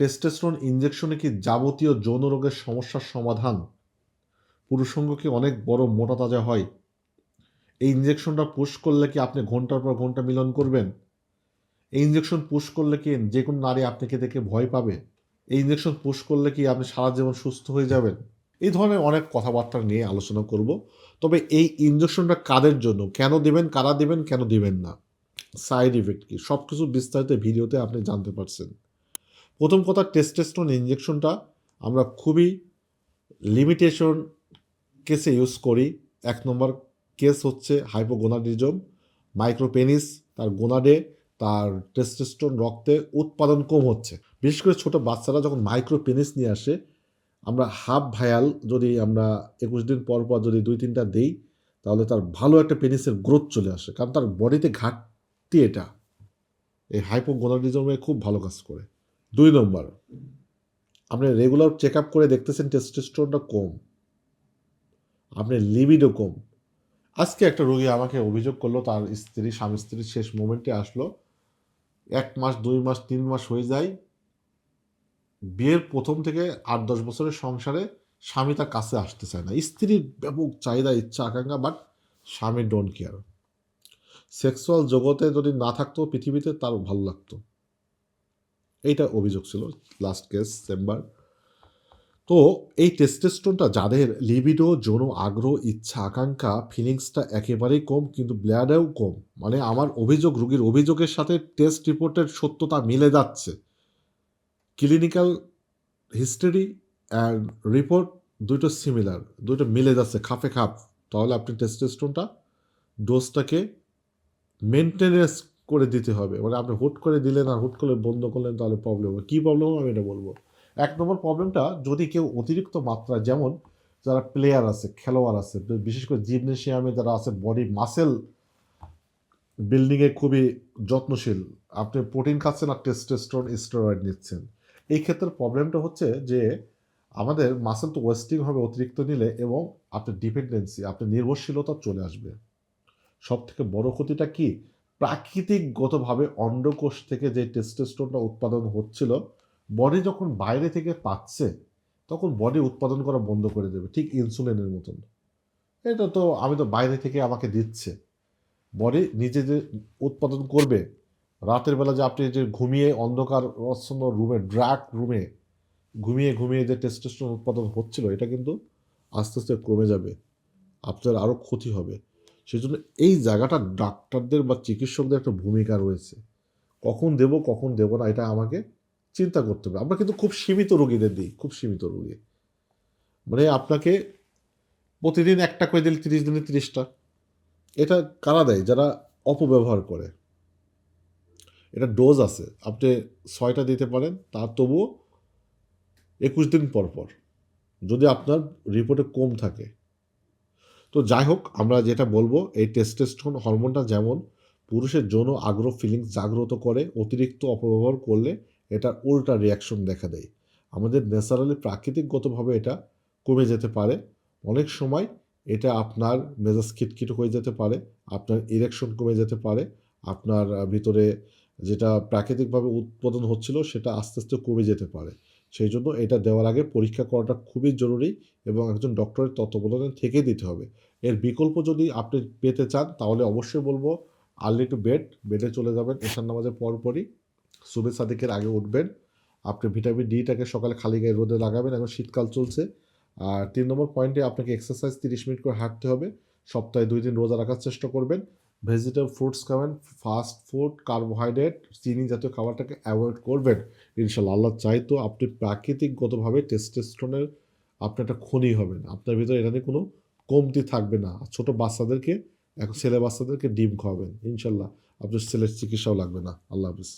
Testosterone ইনজেকশনে কি যাবতীয় যৌন রোগের সমস্যার সমাধান? পুরুষাঙ্গ কি অনেক বড় মোটা তাজা হয়। এই ইঞ্জেকশনটা পুশ করলে কি আপনি ঘণ্টার পর ঘণ্টা মিলন করবেন? এই ইঞ্জেকশন পুশ করলে কি যে কোনো নারী আপনাকে দেখে ভয় পাবে? এই ইঞ্জেকশন পুশ করলে কি আপনি সারা জীবন সুস্থ হয়ে যাবেন? এই ধরনের অনেক কথাবার্তা নিয়ে আলোচনা করব। তবে এই ইঞ্জেকশনটা কাদের জন্য? কেন দেবেন, কারা দেবেন, কেন দিবেন না? সাইড ইফেক্ট কি? সব কিছু বিস্তারিত ভিডিওতে আপনি জানতে পারছেন। প্রথম কথা টেস্টেস্টন ইঞ্জেকশনটা আমরা খুবই লিমিটেশন কেসে ইউজ করি। এক নম্বর কেস হচ্ছে হাইপোগোনাডিজম মাইক্রোপেনিস তার গোনাডে তার টেস্টেস্টন রক্তে উৎপাদন কম হচ্ছে। বিশেষ করে ছোটো বাচ্চারা যখন মাইক্রোপেনিস নিয়ে আসে, আমরা হাফ ভায়াল যদি আমরা একুশ দিন পর পর যদি দুই তিনটা দেই, তাহলে তার ভালো একটা পেনিসের গ্রোথ চলে আসে। কারণ তার বডিতে ঘাটতি এটা। এই হাইপোগোনাডিজমে খুব ভালো কাজ করে। দুই নম্বর, আপনি রেগুলার চেক আপ করে দেখতেছেন টেস্টোস্টেরনটা কম, আপনি লিবিডও কম। আজকে একটা রোগী আমাকে অভিযোগ করল, তার স্ত্রী, স্বামী স্ত্রীর শেষ মোমেন্টে আসলো। এক মাস, দুই মাস, তিন মাস হয়ে যায়। বিয়ের প্রথম থেকে আট, দশ বছরের সংসারে স্বামী তার কাছে আসতে চায় না। স্ত্রীর ব্যাপক চাহিদা, ইচ্ছা, আকাঙ্ক্ষা বাট স্বামী ডোন্ট কেয়ার সেক্সুয়াল জগতে যদি না থাকতো, পৃথিবীতে তার ভালো লাগতো। এইটা অভিযোগ ছিল লাস্ট কেস চেম্বার তো এই টেস্টেস্টোনটা যাদের লিবিডো যৌন আগ্রহ, ইচ্ছা, আকাঙ্ক্ষা ফিলিংসটা একেবারেই কম, কিন্তু ব্লাডেও কম। মানে আমার অভিযোগ, রুগীর অভিযোগের সাথে টেস্ট রিপোর্টের সত্যতা মিলে যাচ্ছে। ক্লিনিক্যাল হিস্টোরি অ্যান্ড রিপোর্ট দুটো সিমিলার দুটো মিলে যাচ্ছে, খাপে খাপ। তাহলে আপনি টেস্টেস্টোনটা ডোজটাকে মেনটেনেন্স করে দিতে হবে। মানে আপনি হুট করে দিলেন আর হুট করে বন্ধ করলেন, তাহলে প্রবলেম হবে। কী প্রবলেম হবে আমি এটা বলব? এক নম্বর প্রবলেমটা যদি কেউ অতিরিক্ত মাত্রা, যেমন যারা প্লেয়ার আছে, খেলোয়াড় আছে, বিশেষ করে জিমনেশিয়ামে যারা আছে বডি মাসেল বিল্ডিংয়ে খুবই যত্নশীল। আপনি প্রোটিন খাচ্ছেন আর টেস্টেস্টোন স্টেরয়েড নিচ্ছেন। এই ক্ষেত্রে প্রবলেমটা হচ্ছে যে, আমাদের মাসেল তো ওয়েস্টিং হবে অতিরিক্ত নিলে এবং আপনার ডিপেন্ডেন্সি আপনার নির্ভরশীলতা চলে আসবে। সব থেকে বড় ক্ষতিটা কি? প্রাকৃতিকগতভাবে অন্ডকোষ থেকে যে টেস্টেস্টোনটা উৎপাদন হচ্ছিল বডি যখন বাইরে থেকে পাচ্ছে, তখন বডি উৎপাদন করা বন্ধ করে দেবে, ঠিক ইনসুলিনের মতন। এটা তো আমি তো বাইরে থেকে আমাকে দিচ্ছে। বডি নিজে যে উৎপাদন করবে, রাতের বেলা যে আপনি যে ঘুমিয়ে অন্ধকার রচ্ছন্ন রুমে ড্রাক রুমে ঘুমিয়ে ঘুমিয়ে যে টেস্টোস্টেরন উৎপাদন হচ্ছিল, এটা কিন্তু আস্তে আস্তে কমে যাবে। আপনার আরও ক্ষতি হবে। সেই জন্য এই জায়গাটা ডাক্তারদের বা চিকিৎসকদের একটা ভূমিকা রয়েছে। কখন দেব কখন দেব না, এটা আমাকে চিন্তা করতে হবে। আমরা কিন্তু খুব সীমিত রোগীদের দিই, খুব সীমিত রোগী। মানে আপনাকে প্রতিদিন একটা করে দিলে তিরিশ দিনে তিরিশটা। এটা কারা দেয়? যারা অপব্যবহার করে। এটা ডোজ আছে, আপনি ছয়টা দিতে পারেন, তার তবুও একুশ দিন পর পর। যদি আপনার রিপোর্টে কম থাকে। তো যাই হোক আমরা যেটা বলব, এই টেস্টেস্টোন হরমোনটা যেমন পুরুষের যৌন আগ্রহ ফিলিংস জাগ্রত করে, অতিরিক্ত অপব্যবহার করলে এটার উল্টা রিয়াকশন দেখা দেয়। আমাদের ন্যাচারালি প্রাকৃতিকগতভাবে এটা কমে যেতে পারে। অনেক সময় এটা আপনার মেজাজ খিটখিট হয়ে যেতে পারে, আপনার ইরেকশন কমে যেতে পারে, আপনার ভিতরে যেটা প্রাকৃতিকভাবে উৎপাদন হচ্ছিল সেটা আস্তে আস্তে কমে যেতে পারে। সেই জন্য এটা দেওয়ার আগে পরীক্ষা করাটা খুবই জরুরি এবং একজন ডক্টরের তত্ত্বাবধানে থেকে দিতে হবে। এর বিকল্প যদি আপনি পেতে চান, তাহলে অবশ্যই বলব আর্লি টু বেড বেডে চলে যাবেন এশান নামাজের পরপরই। সুবে সাদিকের আগে উঠবেন। আপনি ভিটামিন ডিটাকে সকালে খালি গায়ে রোদে লাগাবেন, এখন শীতকাল চলছে। আর তিন নম্বর পয়েন্টে আপনাকে এক্সারসাইজ তিরিশ মিনিট করে হাঁটতে হবে। সপ্তাহে দুই দিন রোজা রাখার চেষ্টা করবেন। ভেজিটেবল ফ্রুটস খাবেন, ফাস্ট ফুড, কার্বোহাইড্রেট, চিনি জাতীয় খাবারটাকে অ্যাভয়েড করবেন। ইনশাল্লাহ, আল্লাহ চাই তো আপনি প্রাকৃতিকগতভাবে টেস্টেস্টনের আপনি একটা খনি হবেন। আপনার ভিতরে এটা নিয়ে কোনো কমতি থাকবে না। ছোট বাচ্চাদেরকে, এখন ছেলে বাচ্চাদেরকে ডিম খাওয়াবেন। ইনশাল্লাহ, আপনার ছেলের চিকিৎসাও লাগবে না। আল্লাহ হাফিজ।